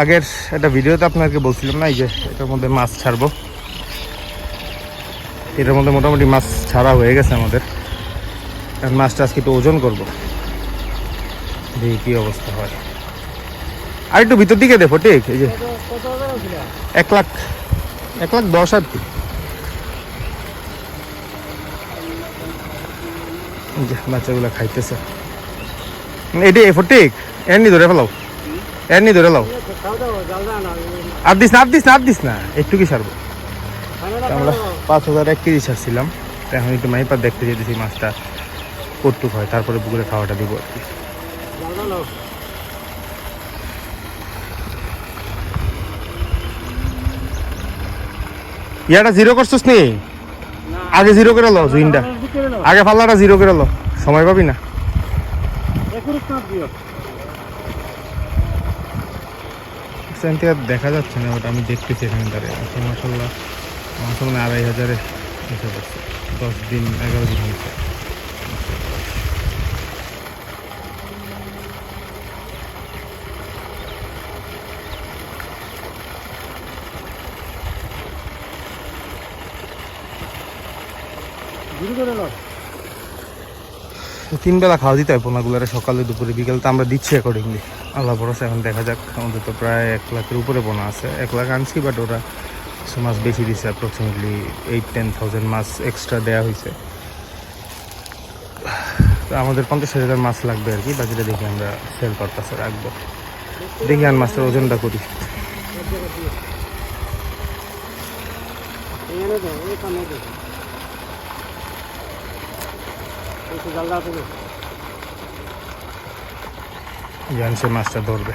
আগের একটা ভিডিওতে আপনাকে বলছিলাম না, এই যে এটার মধ্যে মাছ ছাড়বো। এটার মধ্যে মোটামুটি মাছ ছাড়া হয়ে গেছে আমাদের। এখন মাছটা আজকে একটু ওজন করব। দেখি কি অবস্থা হয়। আর একটু ভিতর দিকে দেখো, ঠিক? এই যে এক লাখ এক লাখ দশ আর কি। বাচ্চাগুলো খাইতেছে। এটি এফোর, ঠিক? এমনি ধরে ফেলাও। এমনি ধরে লাও আর দিস না আর দিস না আর দিস না একটু কি ছাড়বো আমরা পাঁচ হাজার এক কেজি ছাড়ছিলাম এখন একটু মাইপার দেখতে যেতেছি মাছটা কটুক হয় তারপরে পুকুরে খাওয়াটা দিব আর কি। ইয়াটা জিরো করছিস নি? আগে জিরো করে লো জুইনটা। আগে পাল্লাটা জিরো করে লো। সময় পাবি না। সেখান থেকে দেখা যাচ্ছে না ওটা আমি দেখতেছি এখানে দাঁড়িয়ে। এখন মাসাল্লাহ আমার সামনে আড়াই হাজারে এসে পড়ছে দশ দিন এগারো দিন হয়েছে। তিন বেলা খাওয়া দিতে হয় পোনাগুলারে সকালে দুপুরে বিকেল তো আমরা দিচ্ছি অ্যাকর্ডিংলি আল্লাহ ভরসা, এখন দেখা যাক। আমাদের তো প্রায় এক লাখের উপরে বোনা আছে। এক লাখ আনছি বাট ওরা কিছু মাছ বেশি দিচ্ছে অ্যাপ্রক্সিমেটলি এইট টেন থাউজেন্ড মাছ এক্সট্রা দেওয়া হয়েছে তো আমাদের পঞ্চাশ হাজার মাছ লাগবে আর কি, বাকিটা দেখি আমরা সেল করতেছে, রাখব। দেখি আর মাছটার ওজনটা করি। জান সে মাছটা ধরবে।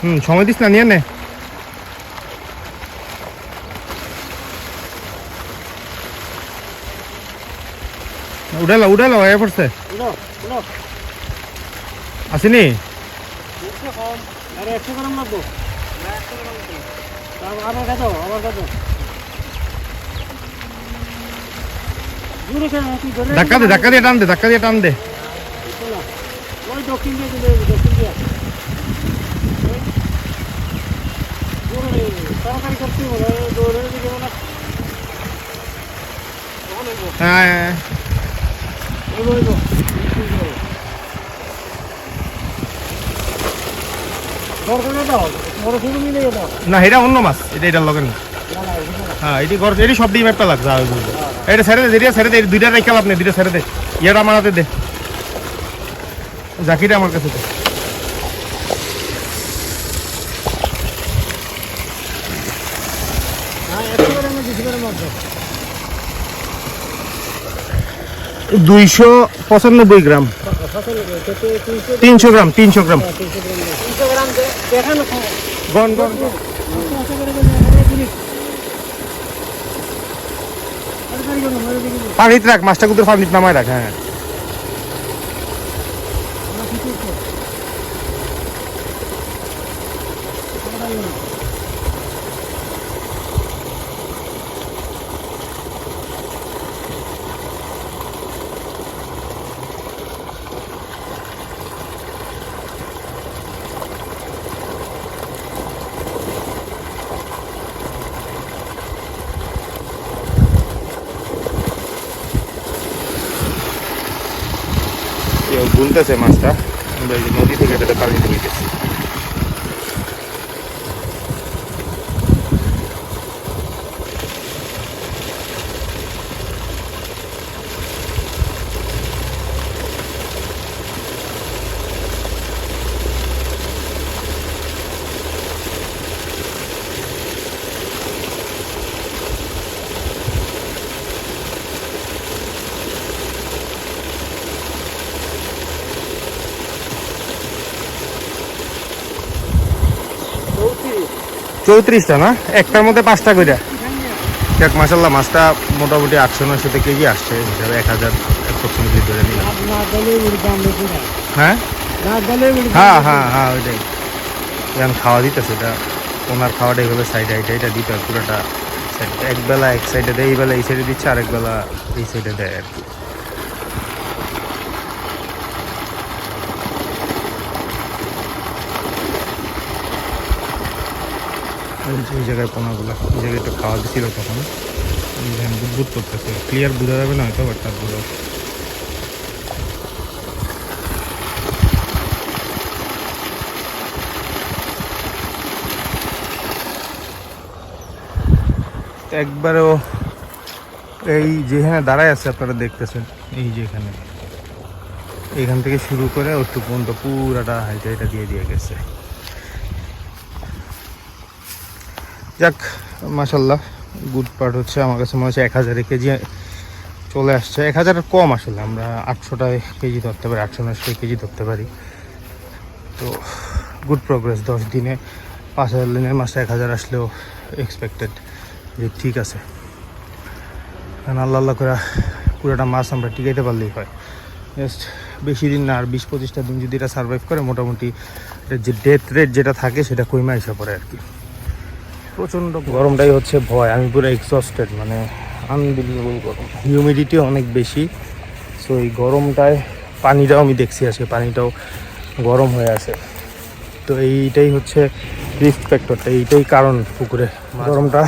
হুম সময় দিস না নিয়ে নে। উঠালো উঠালো এ পড়ছে। আসেনি? ধাক্কা দে ধাক্কা দিয়ে টান দে ধাক্কা দিয়ে টান দে। দিয়ে দিয়ে হ্যাঁ হ্যাঁ, না এটা অন্য মাছ এটা এটার লগে না। হ্যাঁ এটি ঘর এটি সব ডিম একটা লাগছে এটা ছেড়ে দে যেটা ছেড়ে দে দুইটা রেখে লাভ নেই দুইটা ছেড়ে দে। ইয়াটা আমার হাতে দে। জাকিটা আমার কাছে দে। দুইশো পঁচানব্বই গ্রাম। তিনশো গ্রাম তিনশো গ্রাম। গন গন। পানিতে রাখ মাছটা কুতুর পানিতে নামায় রাখ হ্যাঁ। গুনতেছে মাছটা। নদী থেকে এটাতে পানিতে নিতেছি চৌত্রিশটা না? একটার মধ্যে পাঁচটা করে দেখ মাসাল্লাহ মাছটা মোটামুটি আটশো নয়শো কেজি আসছে হিসাবে এক হাজার অ্যাপ্রক্সিমেটলি ধরে নিলাম। না গলে উড়ি দাম বেশি না। হ্যাঁ? হ্যাঁ হ্যাঁ হ্যাঁ ওইটাই। এখন খাওয়া দিতেছে এটা ওনার খাওয়াটা এইভাবে সাইডে এটা এটা দিতে পুরোটা এক বেলা এক সাইডে দেয় এই বেলা এই সাইডে দিচ্ছে আরেক বেলা এই সাইডে দেয় আর কি। এই জায়গায় পোনাগুলো এই জায়গায় একটু খাওয়া দিছিল তখন। বুদবুদ করতেছে। ক্লিয়ার বোঝা যাবে না হয়তো বাট তারপরেও। একবারও এই যেখানে দাঁড়ায় আছে, আপনারা দেখতেছেন। এই যে এখানে। এখান থেকে শুরু করে ওটু পর্যন্ত পুরাটা হাইটা দিয়ে দিয়ে গেছে। যাক মাসাল্লাহ গুড পার্ট হচ্ছে। আমার কাছে মনে হচ্ছে এক হাজারে কেজি চলে আসছে। এক হাজারের কম আসলে, আমরা আটশোটায় কেজি ধরতে পারি, আটশো নশো কেজি ধরতে পারি। তো গুড প্রোগ্রেস দশ দিনে পাঁচ হাজার দিনের মাসে এক হাজার আসলেও এক্সপেক্টেড যে ঠিক আছে। কারণ আল্লাহ আল্লাহ করে পুরোটা মাছ আমরা টিকাইতে পারলেই হয়। জাস্ট বেশি দিন না, আর বিশ পঁচিশটা দিন যদি এটা সার্ভাইভ করে, মোটামুটি যে ডেথ রেট যেটা থাকে, সেটা কইমা আসা পড়ে আর কি। প্রচণ্ড গরমটাই হচ্ছে ভয়। আমি পুরো এক্সস্টেড মানে আনবিলিভেবল গরম। হিউমিডিটি অনেক বেশি। সো এই গরমটায় পানিটাও আমি দেখছি আজকে পানিটাও গরম হয়ে আছে। তো এইটাই হচ্ছে রিস্ক ফ্যাক্টরটা এইটাই কারণ পুকুরে। গরমটা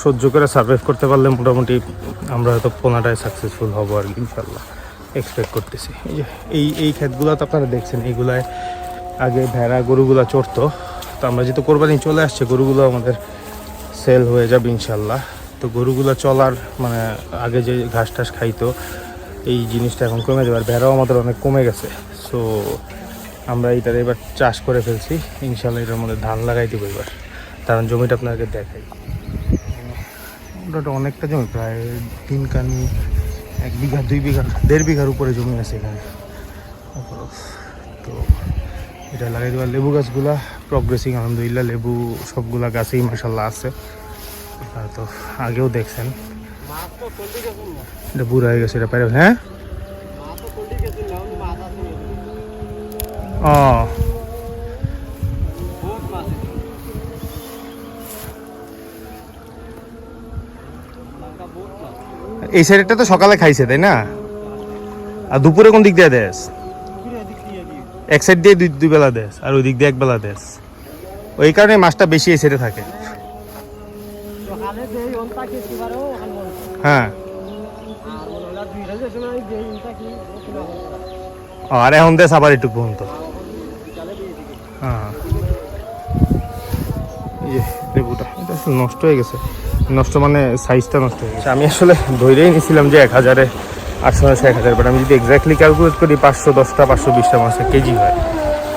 সহ্য করে সার্ভাইভ করতে পারলে মোটামুটি আমরা হয়তো পোনাটায় সাকসেসফুল হব আর কি ইনশাল্লাহ এক্সপেক্ট করতেছি। এই এই এই ক্ষেতগুলো তো আপনারা দেখছেন এইগুলায় আগে ভেড়া গরুগুলা চড়তো। তো আমরা যেহেতু কোরবানি চলে আসছে, গরুগুলো আমাদের সেল হয়ে যাবে ইনশাল্লাহ। তো গরুগুলো চলার মানে আগে যে ঘাস টাস খাইতো, এই জিনিসটা এখন কমে যাবে, আর ভেড়াও আমাদের অনেক কমে গেছে। সো আমরা এইটার এবার চাষ করে ফেলছি, ইনশাল্লাহ এটার মধ্যে ধান লাগাই দেবো এবার। কারণ জমিটা আপনাকে দেখাই। ওটা অনেকটা জমি, প্রায় তিন কানি এক বিঘা, দুই বিঘা, দেড় বিঘার উপরে জমি আছে এখানে। তো এটা লাগাই দেওয়ার লেবু গাছগুলা প্রগ্রেসিং আলহামদুলিল্লাহ, লেবু সবগুলা গাছেই মাসাল্লাহ আছে। তো আগেও দেখছেন। এটা বুড়া হয়ে গেছে, এটা পারে হ্যাঁ? ও। এই সাইডটা তো সকালে খাইছে, তাই না? আর দুপুরে কোন দিক দিয়ে দিয়ে? এক সাইড দিয়ে দুই দুই বেলা দেস আর ওই দিক দিয়ে এক বেলা দেস ওই কারণে মাছটা বেশি এই থাকে। হ্যাঁ। আর এখন দেশ আবার একটু পর্যন্ত। হ্যাঁ। ইয়ে নষ্ট হয়ে গেছে। নষ্ট মানে সাইজটা নষ্ট হয়ে গেছে। আমি আসলে ধৈরেই নিছিলাম যে এক হাজারে আটশো এক হাজার বাট আমি যদি এক্স্যাক্টলি ক্যালকুলেট করি, পাঁচশো দশটা, পাঁচশো বিশটা মাসে কেজি হয়।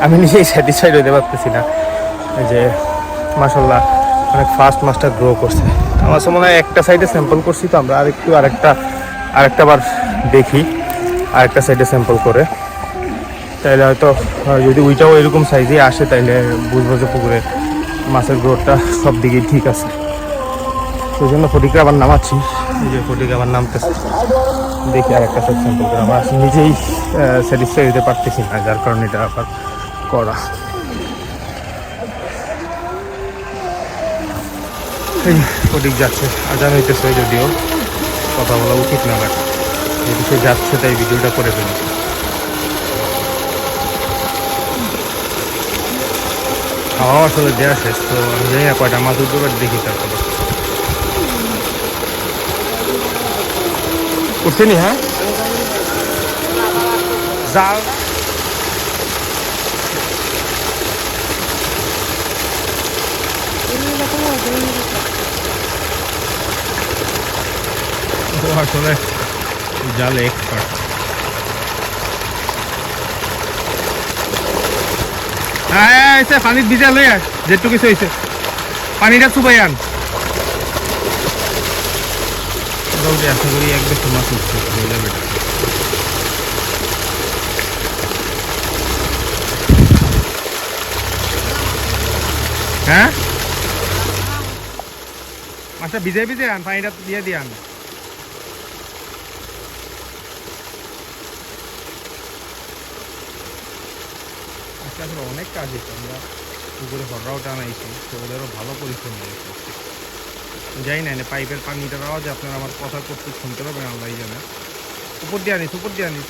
আমি নিজেই স্যাটিসফাইড হতে পারতেছি না যে মাসাল্লাহ অনেক ফাস্ট মাছটা গ্রো করছে। আমার মনে হয় একটা সাইডে স্যাম্পল করছি তো আমরা আরেকটু আরেকটা আরেকটা বার দেখি, আরেকটা সাইডে স্যাম্পল করে। তাইলে হয়তো যদি ওইটাও এরকম সাইজে আসে, তাইলে বুঝব যে পুকুরে মাছের গ্রোথটা সব দিকেই ঠিক আছে। সেই জন্য ফটিকে আবার নামাচ্ছি এই যে ফটিকে আবার নামতেছে দেখি আর একটা সেট স্যাম্পল করে। আমার নিজেই স্যাটিসফাই হতে পারতেছি না যার কারণে এটা আবার করা। এই ফটিক যাচ্ছে আজান হইতেছে যদিও। কথা বলা উচিত না বাট যেহেতু সে যাচ্ছে তাই ভিডিওটা করে ফেলছি খাওয়া আসলে দেওয়া শেষ তো আমি জানি না কয়টা মাছ উঠবে বাট দেখি তারপরে। উঠছেনি হ্যাঁ জাল আসলে জালে এক্সপার্ট হ্যাঁ এসে পানিত ভিজা লই আয় যেটু কিছু হয়েছে পানিটা চুবাই আন দৌড়ে আশা করি এক বেশি মাছ উঠছে, হয়ে যাবে। হ্যাঁ? মাছটা ভিজে ভিজে আন, পানিটা দিয়ে দিয়ে আন। আজকে আসলে অনেক কাজ হয়েছে, আমরা পুকুরে হররাও টানাইছি, তো ওদেরও ভালো পরিশ্রম হয়েছে। যাই না পাইপের পানিটার আওয়াজে আপনারা আমার কথা করতে শুনতে পাবেন আল্লাহ জানে। উপর দিয়ে আনিস উপর দিয়ে আনিস।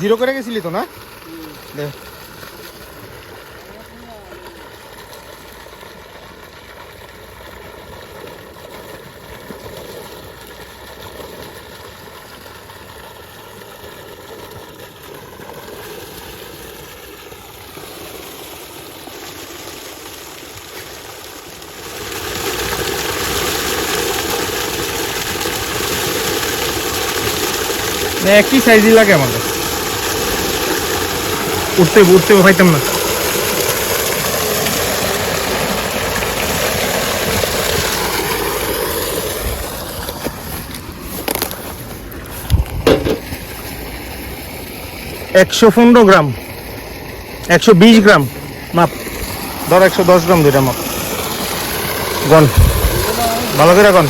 জিরো করে গেছিলি তো না? দে। না, একই সাইজই লাগে আমাদের। উঠতে উঠতে পাইতাম না। একশো পনেরো গ্রাম। একশো বিশ গ্রাম। মাপ। ধর একশো দশ গ্রাম দুইটা মাপ। গন ভালো করে গন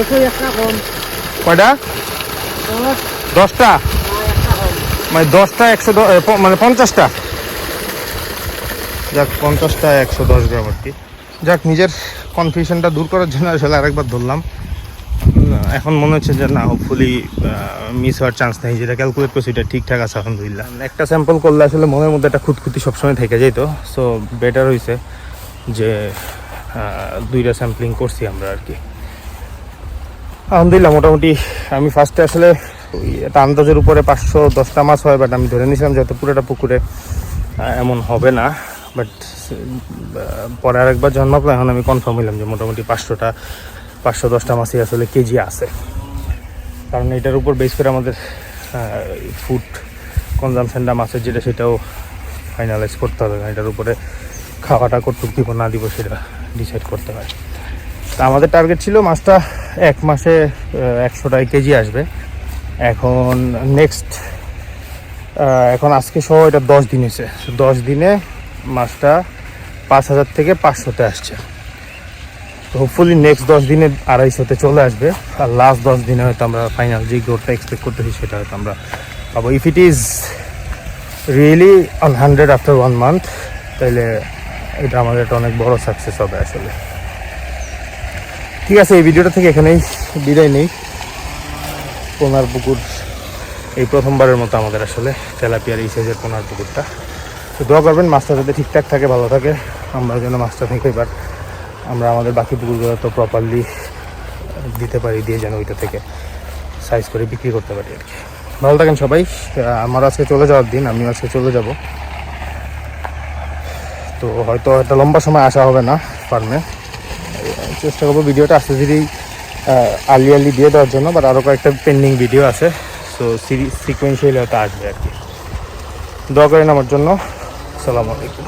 দশে একটা কম। কয়টা? দশটা? মানে দশটা একশো মানে পঞ্চাশটা? যাক পঞ্চাশটা একশো দশ গ্রাম আর কি। যাক নিজের কনফিউশনটা দূর করার জন্য আসলে আরেকবার ধরলাম। এখন মনে হচ্ছে যে না হোপফুলি মিস হওয়ার চান্স নেই। যেটা ক্যালকুলেট করছি এটা ঠিকঠাক আছে আলহামদুলিল্লাহ। একটা স্যাম্পল করলে আসলে মনের মধ্যে একটা খুঁতখুতি সবসময় থেকে যেত সো বেটার হয়েছে যে দুইটা স্যাম্পলিং করছি আমরা আর কি। আলহামদুলিল্লাহ, মোটামুটি আমি ফার্স্টে আসলে একটা আন্দাজের উপরে পাঁচশো দশটা মাছ হয় বাট আমি ধরে নিয়েছিলাম যত পুরোটা পুকুরে এমন হবে না। বাট পরে আরেকবার জন্মাপলো এখন আমি কনফার্ম হইলাম যে মোটামুটি পাঁচশোটা, পাঁচশো দশটা মাছই আসলে কেজি আছে। কারণ এটার উপর বেস করে আমাদের ফুড কনজামশনটা মাছের যেটা, সেটাও ফাইনালাইজ করতে হবে। এটার উপরে খাওয়াটা কতটুকু দিব না দিব, সেটা ডিসাইড করতে হয়। তা আমাদের টার্গেট ছিল মাছটা এক মাসে একশোটাই কেজি আসবে। এখন নেক্সট এখন আজকে সহ এটা দশ দিন হয়েছে। দশ দিনে মাছটা পাঁচ হাজার থেকে পাঁচশোতে আসছে। তো হোপফুলি নেক্সট দশ দিনে আড়াইশোতে চলে আসবে। আর লাস্ট দশ দিনে হয়তো আমরা ফাইনাল যে গ্রোথটা এক্সপেক্ট করতেছি সেটা হয়তো আমরা পাবো। If it is really on hundred after one month তাহলে এটা আমাদের একটা অনেক বড় সাকসেস হবে আসলে। ঠিক আছে, এই ভিডিওটা থেকে এখানেই বিদায় নেই। পোনার পুকুর, এই প্রথমবারের মতো আমাদের আসলে তেলাপিয়ার এই সাইজের পোনার পুকুরটা। তো দোয়া করবেন, মাছটা যাতে ঠিকঠাক থাকে, ভালো থাকে। আমরা যেন মাছটা থেকে এবার আমরা আমাদের বাকি পুকুরগুলো তো প্রপারলি দিতে পারি, দিয়ে যেন ওইটা থেকে সাইজ করে বিক্রি করতে পারি আর কি। ভালো থাকেন সবাই। আমার আজকে চলে যাওয়ার দিন, আমিও আজকে চলে যাব। তো হয়তো একটা লম্বা সময় আসা হবে না ফার্মে চেষ্টা করব, ভিডিওটা আস্তে ধীরেই আলি আলি দিয়ে দেওয়ার জন্য বাট আরও কয়েকটা পেন্ডিং ভিডিও আছে সো সিকুয়েন্সিয়ালি হয়তো আসবে আর কি। দোয়া করেন আমার জন্য। সালামু আলাইকুম।